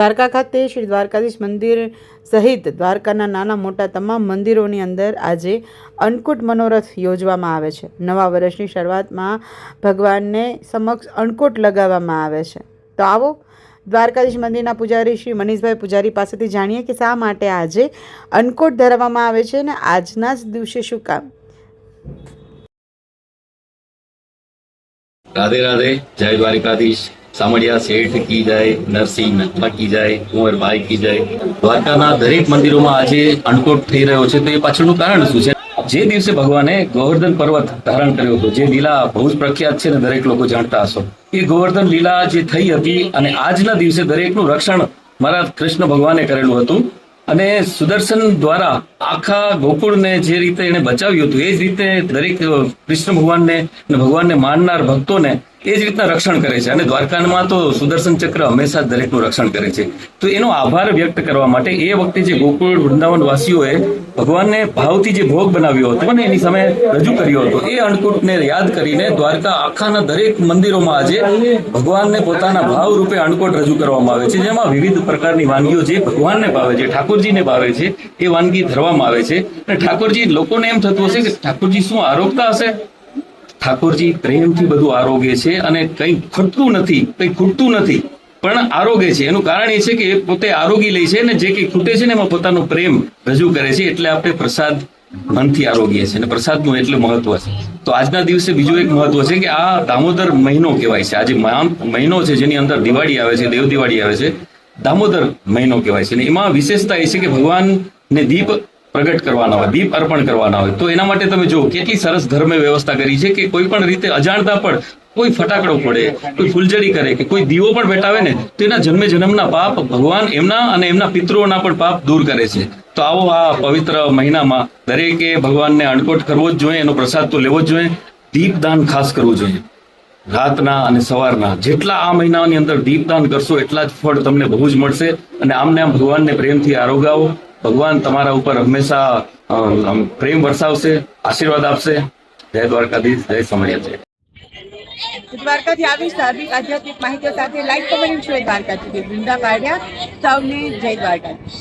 દ્વારકા ખાતે શ્રી દ્વારકાધીશ મંદિર સહિત દ્વારકાના નાના મોટા તમામ મંદિરોની અંદર આજે અન્નકૂટ મનોરથ યોજવામાં આવે છે. નવા વર્ષની શરૂઆતમાં ભગવાનને સમક્ષ અન્નકૂટ લગાવવામાં આવે છે. તો આવો દ્વારકાધીશ મંદિરના પૂજારી શ્રી મનીષભાઈ પૂજારી પાસેથી જાણીએ કે શા માટે આજે અન્નકૂટ ધરાવવામાં આવે છે અને આજના જ દિવસે શું કામ? રાધે રાધે, જય દ્વારિકાધીશ. સામળિયા શેઠ કી જાય, નરસિંહ મહેતા કી જાય કુંવરભાઈ કી જાય. દ્વારકાના દરેક મંદિરોમાં આજે અણકોટ થઈ રહ્યો છે. તો એ પાછળનું કારણ શું છે? જે દિવસે ભગવાને ગોવર્ધન પર્વત ધારણ કર્યો હતો, જે લીલા બહુ જ પ્રખ્યાત છે ને દરેક લોકો જાણતા હશો. એ ગોવર્ધન લીલા જે થઈ હતી અને આજના દિવસે દરેકનું રક્ષણ મારા કૃષ્ણ ભગવાને કરેલું હતું. અને સુદર્શન દ્વારા આખા ગોકુળને જે રીતે એને બચાવ્યું હતું, એ જ રીતે દરેક કૃષ્ણ ભગવાનને ભગવાનને માનનાર ભક્તોને એ જ રીતના રક્ષણ કરે છે. અને દ્વારકામાં તો સુદર્શન ચક્ર હંમેશા દરેકનું રક્ષણ કરે છે. તો એનો આભાર વ્યક્ત કરવા માટે એ વખતે જે ગોકુળ વૃંદાવન વાસીઓએ ભગવાનને ભાવથી જે ભોગ બનાવ્યો હતો અને એની સામે રજૂ કર્યો હતો, એ અણકુટને યાદ કરીને દ્વારકા આખાના દરેક મંદિરોમાં આજે ભગવાનને પોતાના ભાવ રૂપે અન્નકૂટ રજૂ કરવામાં આવે છે. જેમાં વિવિધ પ્રકારની વાનગીઓ જે ભગવાનને ભાવે છે, ઠાકોરજીને ભાવે છે, એ વાનગી ધરવામાં આવે છે. અને ઠાકોરજી, લોકોને એમ થતું હશે કે ઠાકોરજી શું આરોગતા હશે? ઠાકોરજી પ્રેમથી બધું આરોગે છે અને કંઈ ખૂટતું નથી, કંઈ ખૂટતું નથી, પણ આરોગે છે. એનું કારણ એ છે કે એ પોતે આરોગી લે છે અને જે કંઈ ખૂટે છે ને એમાં પોતાનો પ્રેમ રજૂ કરે છે એટલે આપણે પ્રસાદ મનથી આરોગીએ છીએ. અને પ્રસાદનું એટલે મહત્વ છે. તો આજના દિવસે બીજું એક મહત્વ છે કે આ દામોદર મહિનો કહેવાય છે. આજે મહા- મહિનો છે જેની અંદર દિવાળી આવે છે દેવ દિવાળી આવે છે. દામોદર મહિનો કહેવાય છે. અને એમાં વિશેષતા એ છે કે ભગવાનને દીપ પ્રગટ કરવાના હોય, દીપ અર્પણ કરવાના હોય, તો એના માટે તમે જો કેટલી સરસ ધર્મે વ્યવસ્થા કરી છે કે કોઈ પણ રીતે અજાણતા પણ કોઈ ફટાકડો પડે કોઈ ફૂલઝડી કરે કે કોઈ દીવો પણ બેઠાવે ને, તો એના જન્મે જન્મના પાપ ભગવાન એમના અને એમના પિતૃઓના પણ પાપ દૂર કરે છે. તો આવો આ પવિત્ર મહિનામાં દરેકે ભગવાનને અણકોટ કરવો જ જોઈએ, એનો પ્રસાદ તો લેવો જ જોઈએ, દીપદાન ખાસ કરવું જોઈએ. રાતના અને સવારના જેટલા આ મહિનાની અંદર દીપદાન કરશો એટલા જ ફળ તમને બહુ જ મળશે અને આમને આમ ભગવાનને પ્રેમથી આરોગાવો. ભગવાન તમારા ઉપર હંમેશા પ્રેમ વરસાવશે, આશીર્વાદ આપશે. જય દ્વારકાધીશ, જય સમય છે દ્વારકાથી આવી ધાર્મિક આધ્યાત્મિક માહિતીઓ સાથે લાઈક કમેન્ટ છે દ્વારકાથી. વૃંદા પાડ્યા. સૌને જય દ્વારકાધીશ.